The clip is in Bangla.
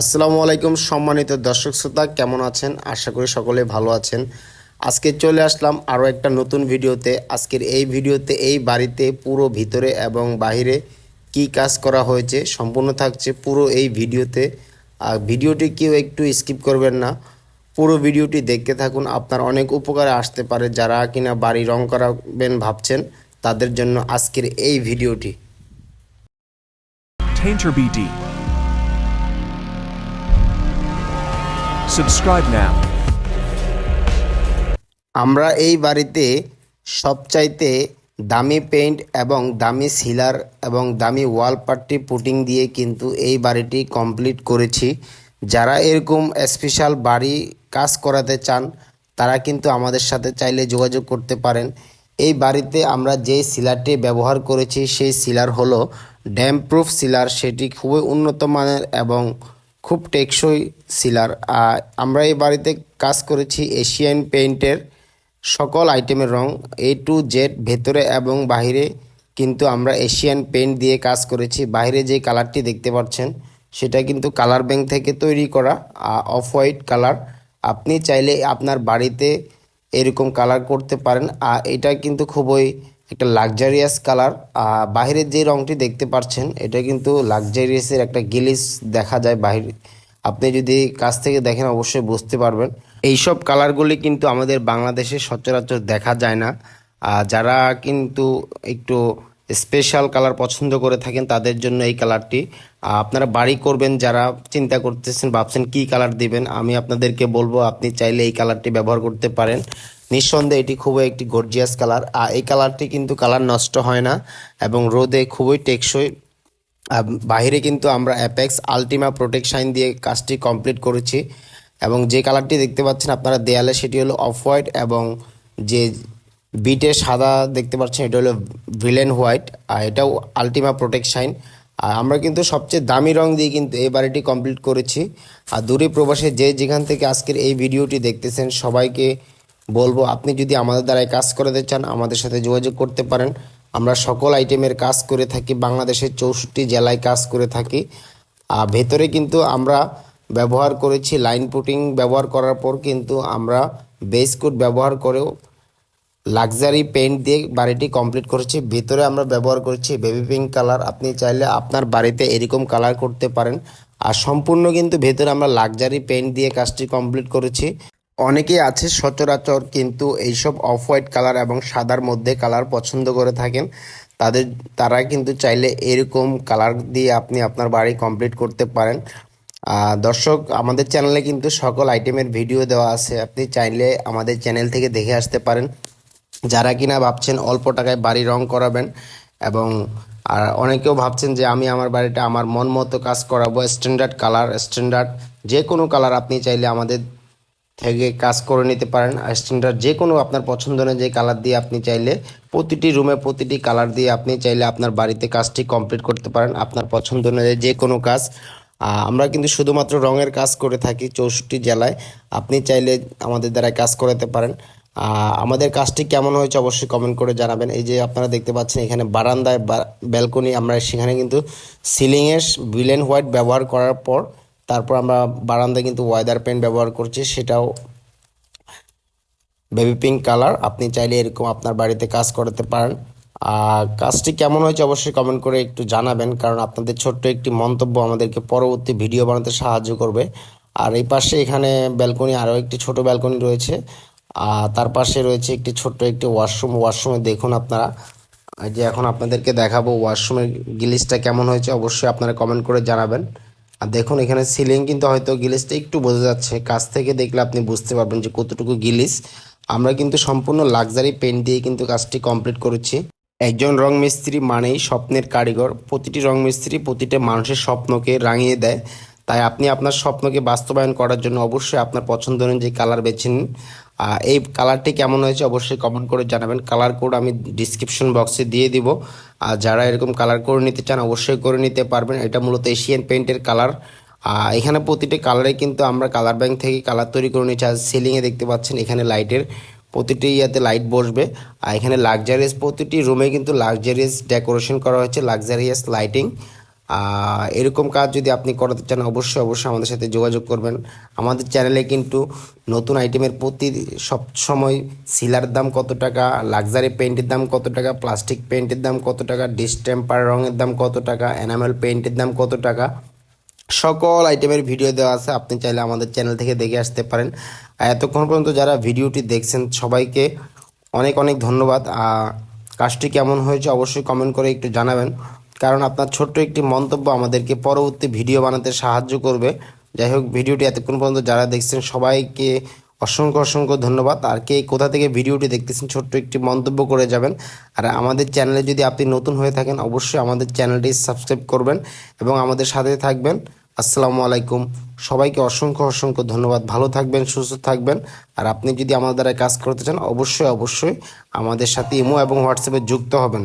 আসসালামু আলাইকুম সম্মানিত দর্শক শ্রোতা, কেমন আছেন? আশা করি সকলে ভালো আছেন। আজকে চলে আসলাম আরও একটা নতুন ভিডিওতে। আজকের এই ভিডিওতে এই বাড়িতে পুরো ভিতরে এবং বাইরে কি কাজ করা হয়েছে সম্পূর্ণ থাকছে পুরো এই ভিডিওতে। আর ভিডিওটি কেউ একটু স্কিপ করবেন না। পুরো ভিডিওটি দেখতে থাকুন। আপনার অনেক উপকারে আসতে পারে যারা কিনা বাড়ি রং করাবেন ভাবছেন, তাদের জন্য আজকের এই ভিডিওটি। Subscribe now. আমরা এই বাড়িতে সবচাইতে দামি পেইন্ট এবং দামি সিলার এবং দামি ওয়াল পাট্টি পুটিং দিয়ে কিন্তু এই বাড়িটি কমপ্লিট করেছি। যারা এরকম স্পেশাল বাড়ি কাজ করাতে চান, তারা কিন্তু আমাদের সাথে চাইলে যোগাযোগ করতে পারেন। এই বাড়িতে আমরা যে সিলারটি ব্যবহার করেছি, সেই সিলার হলো ড্যাম প্রুফ সিলার সেটি খুবই উন্নত মানের এবং খুব টেকসই সিলার। আর আমরা এই বাড়িতে কাজ করেছি এশিয়ান পেইন্টের সকল আইটেমের রং এ টু জেড ভেতরে এবং বাইরে কিন্তু আমরা এশিয়ান পেইন্ট দিয়ে কাজ করেছি। বাইরে যে কালারটি দেখতে পাচ্ছেন, সেটা কিন্তু কালার ব্যাংক থেকে তৈরি করা অফ হোয়াইট কালার। আপনি চাইলে আপনার বাড়িতে এরকম কালার করতে পারেন। আর এটা কিন্তু খুবই একটা লাক্সারিয়াস কালার আর বাইরের যে রংটি দেখতে পাচ্ছেন, এটা কিন্তু লাক্সারিয়াসের একটা গিলিস দেখা যায় বাইরে আপনি যদি কাছ থেকে দেখেন, অবশ্যই বুঝতে পারবেন। এইসব কালারগুলি কিন্তু আমাদের বাংলাদেশে সচরাচর দেখা যায় না। যারা কিন্তু একটু স্পেশাল কালার পছন্দ করে থাকেন, তাদের জন্য এই কালারটি আপনারা বাড়ি করবেন, যারা চিন্তা করতেছেন, ভাবছেন কি কালার দিবেন, আমি আপনাদেরকে বলব, আপনি চাইলে এই কালারটি ব্যবহার করতে পারেন। নিঃসন্দেহে এটি খুবই একটি গর্জিয়াস কালার আর এই কালারটি কিন্তু কালার নষ্ট হয় না এবং রোদে খুবই টেকসই। বাইরে কিন্তু আমরা অ্যাপেক্স আলটিমা প্রোটেকশাইন দিয়ে কাজটি কমপ্লিট করেছি এবং যে কালারটি দেখতে পাচ্ছেন আপনারা দেয়ালে সেটি হলো অফ হোয়াইট এবং যে বিটে সাদা দেখতে পাচ্ছেন এটা হলো ভিলেন হোয়াইট আর এটাও আলটিমা প্রোটেকশাইন আর আমরা কিন্তু সবচেয়ে দামি রং দিয়ে কিন্তু এই বাড়িটি কমপ্লিট করেছি। আর দূরে প্রবাসে যে যেখান থেকে আজকের এই ভিডিওটি দেখতেছেন সবাইকে বলব, আপনি যদি আমাদের দ্বারাই কাজ করাতে চান, আমাদের সাথে যোগাযোগ করতে পারেন। আমরা সকল আইটেমের কাজ করে থাকি, বাংলাদেশের চৌষট্টি জেলায় কাজ করে থাকি। আর ভেতরে কিন্তু আমরা ব্যবহার করেছি লাইন পুটিং ব্যবহার করার পর কিন্তু আমরা বেস কোট ব্যবহার করেও লাক্সারি পেন্ট দিয়ে বাড়িটি কমপ্লিট করেছি। ভেতরে আমরা ব্যবহার করেছি বেবি পিঙ্ক কালার আপনি চাইলে আপনার বাড়িতে এরকম কালার করতে পারেন। আর সম্পূর্ণ কিন্তু ভেতরে আমরা লাক্সারি পেন্ট দিয়ে কাজটি কমপ্লিট করেছি। অনেকেই আছে সচরাচর কিন্তু এইসব অফ হোয়াইট কালার এবং সাদার মধ্যে কালার পছন্দ করে থাকেন। তাদের, তারা কিন্তু চাইলে এরকম কালার দিয়ে আপনি আপনার বাড়ি কমপ্লিট করতে পারেন। দর্শক, আমাদের চ্যানেলে কিন্তু সকল আইটেমের ভিডিও দেওয়া আছে। আপনি চাইলে আমাদের চ্যানেল থেকে দেখে আসতে পারেন। যারা কিনা ভাবছেন অল্প টাকায় বাড়ি রং করাবেন এবং, আর অনেকেও ভাবছেন যে আমি আমার বাড়িটা আমার মন মতো কাজ করাবো। স্ট্যান্ডার্ড কালার স্ট্যান্ডার্ড যে কোনো কালার আপনি চাইলে আমাদের থেকে কাজ করে নিতে পারেন। আর স্ট্যান্ডার্ড যে কোনো আপনার পছন্দ অনুযায়ী কালার দিয়ে আপনি চাইলে প্রতিটি রুমে প্রতিটি কালার দিয়ে আপনি চাইলে আপনার বাড়িতে কাজটি কমপ্লিট করতে পারেন আপনার পছন্দ অনুযায়ী যে কোনো কাজ আমরা কিন্তু শুধুমাত্র রঙের কাজ করে থাকি চৌষট্টি জেলায়। আপনি চাইলে আমাদের দ্বারা কাজ করাতে পারেন। আমাদের কাজটি কেমন হয়েছে অবশ্যই কমেন্ট করে জানাবেন। এই যে আপনারা দেখতে পাচ্ছেন এখানে বারান্দায় ব্যালকনি, আমরা সেখানে কিন্তু সিলিংয়ের ভিলেন হোয়াইট ব্যবহার করার পর তারপর আমরা বারান্দায় কিন্তু ওয়েদার পেন ব্যবহার করছি, সেটাও বেবি পিঙ্ক কালার আপনি চাইলে এরকম আপনার বাড়িতে কাজ করাতে পারেন। আর কাজটি কেমন হয়েছে অবশ্যই কমেন্ট করে একটু জানাবেন, কারণ আপনাদের ছোট্ট একটি মন্তব্য আমাদেরকে পরবর্তী ভিডিও বানাতে সাহায্য করবে। আর এই পাশে এখানে ব্যালকনি আরও একটি ছোট ব্যালকনি রয়েছে। আর তার পাশে রয়েছে একটি ছোট্ট একটি ওয়াশরুম ওয়াশরুমে দেখুন আপনারা যে এখন আপনাদেরকে দেখাবো ওয়াশরুমের গিলিসটা কেমন হয়েছে। অবশ্যই আপনারা কমেন্ট করে জানাবেন। আর দেখুন, এখানে সিলিং কিন্তু হয়তো গিলিসটা একটু বোঝা যাচ্ছে। কাছ থেকে দেখলে আপনি বুঝতে পারবেন যে কতটুকু গিলিস আমরা কিন্তু সম্পূর্ণ লাক্সারি পেন্ট দিয়ে কিন্তু কাজটি কমপ্লিট করেছি। একজন রং মিস্ত্রি মানেই স্বপ্নের কারিগর। প্রতিটি রং মিস্ত্রি প্রতিটা মানুষের স্বপ্নকে রাঙিয়ে দেয়। তাই আপনি আপনার স্বপ্নকে বাস্তবায়ন করার জন্য অবশ্যই আপনার পছন্দ অনুযায়ী কালার বেছে নিন। এই কালারটি কেমন হয়েছে অবশ্যই কমেন্ট করে জানাবেন। কালার কোড আমি ডিসক্রিপশন বক্সে দিয়ে দিব। আর যারা এরকম কালার করে নিতে চান অবশ্যই করে নিতে পারবেন। এটা মূলত এশিয়ান পেইন্টের কালার এখানে প্রতিটি কালারে কিন্তু আমরা কালার ব্যাংক থেকে কালার তৈরি করে নিচ্ছি আর সিলিংয়ে দেখতে পাচ্ছেন এখানে লাইটের প্রতিটি ইয়াতে লাইট বসবে। আর এখানে লাক্সারিয়াস প্রতিটি রুমে কিন্তু লাক্সারিয়াস ডেকোরেশন করা হয়েছে। লাক্সারিয়াস লাইটিং এরকম কাজ যদি আপনি করাতে চান, অবশ্যই অবশ্যই আমাদের সাথে যোগাযোগ করবেন। আমাদের চ্যানেলে কিন্তু নতুন আইটেমের প্রতি সব সময় সিলার দাম কত টাকা লাক্সারি পেইন্টের দাম কত টাকা প্লাস্টিক পেন্টের দাম কত টাকা ডিস্টেম্পার রঙের দাম কত টাকা এনামেল পেইন্টের দাম কত টাকা, সকল আইটেমের ভিডিও দেওয়া আছে। আপনি চাইলে আমাদের চ্যানেল থেকে দেখে আসতে পারেন। এতক্ষণ পর্যন্ত যারা ভিডিওটি দেখছেন, সবাইকে অনেক অনেক ধন্যবাদ। কাজটি কেমন হয়েছে, অবশ্যই কমেন্ট করে একটু জানাবেন। কারণ আপনার ছোট্ট একটি মন্তব্য আমাদেরকে পরবর্তী ভিডিও বানাতে সাহায্য করবে। যাই হোক, ভিডিওটি এতক্ষণ পর্যন্ত যারা দেখছেন, সবাইকে অসংখ্য অসংখ্য ধন্যবাদ। আর কে কোথা থেকে ভিডিওটি দেখতেছেন, ছোট্ট একটি মন্তব্য করে যাবেন। আর আমাদের চ্যানেলে যদি আপনি নতুন হয়ে থাকেন, অবশ্যই আমাদের চ্যানেলটি সাবস্ক্রাইব করবেন এবং আমাদের সাথে থাকবেন। আসসালামু আলাইকুম। সবাইকে অসংখ্য অসংখ্য ধন্যবাদ। ভালো থাকবেন, সুস্থ থাকবেন। আর আপনি যদি আমাদের দ্বারা কাজ করতে চান, অবশ্যই অবশ্যই আমাদের সাথে ইমো এবং হোয়াটসঅ্যাপে যুক্ত হবেন।